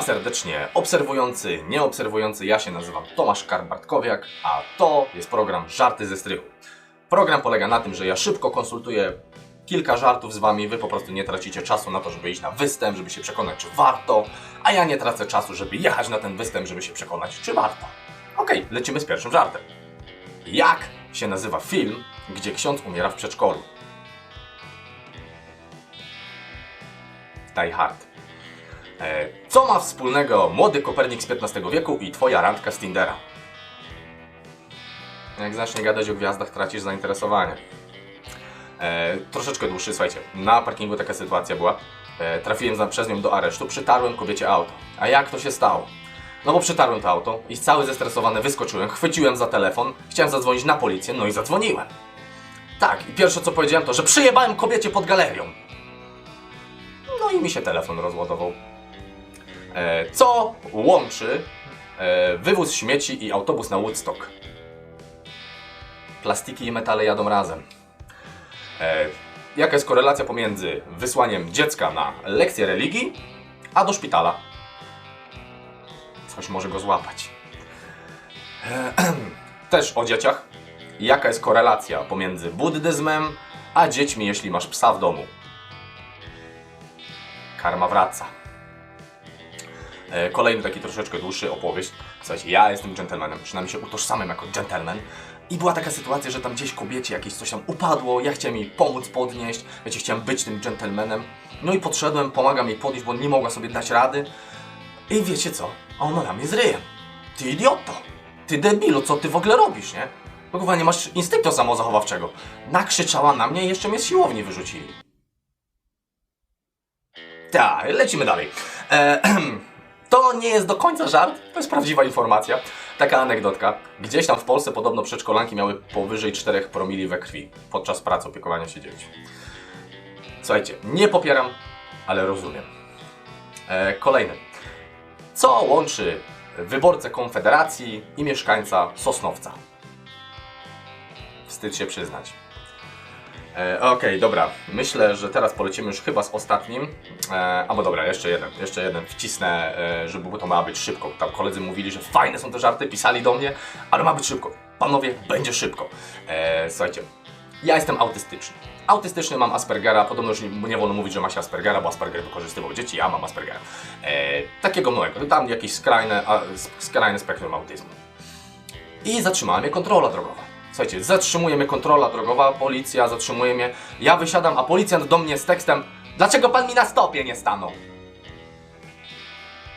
serdecznie obserwujący, nieobserwujący. Ja się nazywam Tomasz Karbartkowiak, a to jest program Żarty ze strychu. Program polega na tym, że ja szybko konsultuję kilka żartów z wami, wy po prostu nie tracicie czasu na to, żeby iść na występ, żeby się przekonać, czy warto, a ja nie tracę czasu, żeby jechać na ten występ, żeby się przekonać, czy warto. Okej, lecimy z pierwszym żartem. Jak się nazywa film, gdzie ksiądz umiera w przedszkolu? Die Hard. E, co ma wspólnego młody Kopernik z XV wieku i twoja randka z Tindera? Jak zacznie gadać o gwiazdach, tracisz zainteresowanie. E, troszeczkę dłuższy, słuchajcie. Na parkingu taka sytuacja była. E, trafiłem przez nią do aresztu, przytarłem kobiecie auto. A jak to się stało? No bo przytarłem to auto i cały zestresowany wyskoczyłem, chwyciłem za telefon, chciałem zadzwonić na policję, no i zadzwoniłem. Tak, i pierwsze co powiedziałem to, że przyjebałem kobiecie pod galerią. No i mi się telefon rozładował. E, co łączy e, wywóz śmieci i autobus na Woodstock? Plastiki i metale jadą razem. E, jaka jest korelacja pomiędzy wysłaniem dziecka na lekcję religii, a do szpitala? Coś może go złapać. Też o dzieciach. Jaka jest korelacja pomiędzy buddyzmem a dziećmi, jeśli masz psa w domu? Karma wraca. E, Kolejny taki troszeczkę dłuższy opowieść. Słuchajcie, ja jestem gentlemanem, przynajmniej się utożsamiam jako gentleman. I była taka sytuacja, że tam gdzieś kobiecie jakieś coś tam upadło, ja chciałem jej pomóc podnieść, wiecie, chciałem być tym gentlemanem. No i podszedłem, pomagam jej podnieść, bo nie mogła sobie dać rady. I wiecie co? Ona na mnie z ryjem. Ty idioto! Ty debilu, co ty w ogóle robisz, nie? No nie masz instynktu samozachowawczego. Nakrzyczała na mnie i jeszcze mnie z siłowni wyrzucili. Tak, lecimy dalej. E, to nie jest do końca żart, to jest prawdziwa informacja. Taka anegdotka. Gdzieś tam w Polsce podobno przedszkolanki miały powyżej 4 promili we krwi podczas pracy opiekowania się dziećmi. Słuchajcie, nie popieram, ale rozumiem. E, kolejny. Co łączy wyborcę Konfederacji i mieszkańca Sosnowca? Wstyd się przyznać. E, Okej, dobra. Myślę, że teraz polecimy już chyba z ostatnim. E, albo dobra, jeszcze jeden, jeszcze jeden wcisnę, e, żeby to ma być szybko. Tam koledzy mówili, że fajne są te żarty, pisali do mnie, ale ma być szybko. Panowie, będzie szybko. E, słuchajcie, ja jestem autystyczny. Autystyczny mam Aspergera, podobno już nie, nie wolno mówić, że ma się Aspergera, bo Asperger wykorzystywał dzieci, ja mam Aspergera. E, takiego małego, tam jakieś skrajne, a, skrajne spektrum autyzmu. I zatrzymała mnie kontrola drogowa. Słuchajcie, zatrzymuje mnie kontrola drogowa, policja zatrzymuje mnie. Ja wysiadam, a policjant do mnie z tekstem Dlaczego pan mi na stopie nie stanął?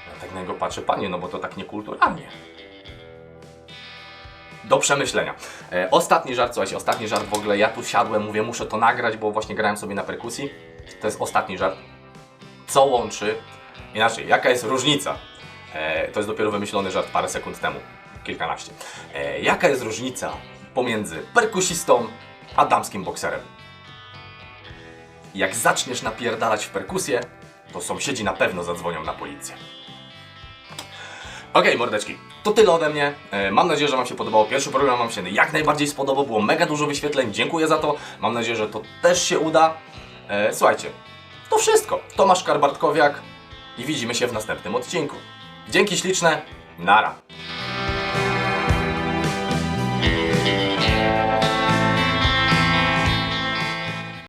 Ja tak na niego patrzę, panie, no bo to tak niekulturalnie. Do przemyślenia. E, ostatni żart, słuchajcie, ostatni żart w ogóle. Ja tu siadłem, mówię, muszę to nagrać, bo właśnie grałem sobie na perkusji. To jest ostatni żart. Co łączy, inaczej, jaka jest różnica? E, to jest dopiero wymyślony żart parę sekund temu, kilkanaście. E, jaka jest różnica pomiędzy perkusistą a damskim bokserem? Jak zaczniesz napierdalać w perkusję, to sąsiedzi na pewno zadzwonią na policję. Okej, mordeczki, to tyle ode mnie. E, Mam nadzieję, że Wam się podobało. Pierwszy program Wam się jak najbardziej spodobał. Było mega dużo wyświetleń. Dziękuję za to. Mam nadzieję, że to też się uda. E, Słuchajcie, to wszystko. Tomasz Karbartkowiak i widzimy się w następnym odcinku. Dzięki śliczne. Nara.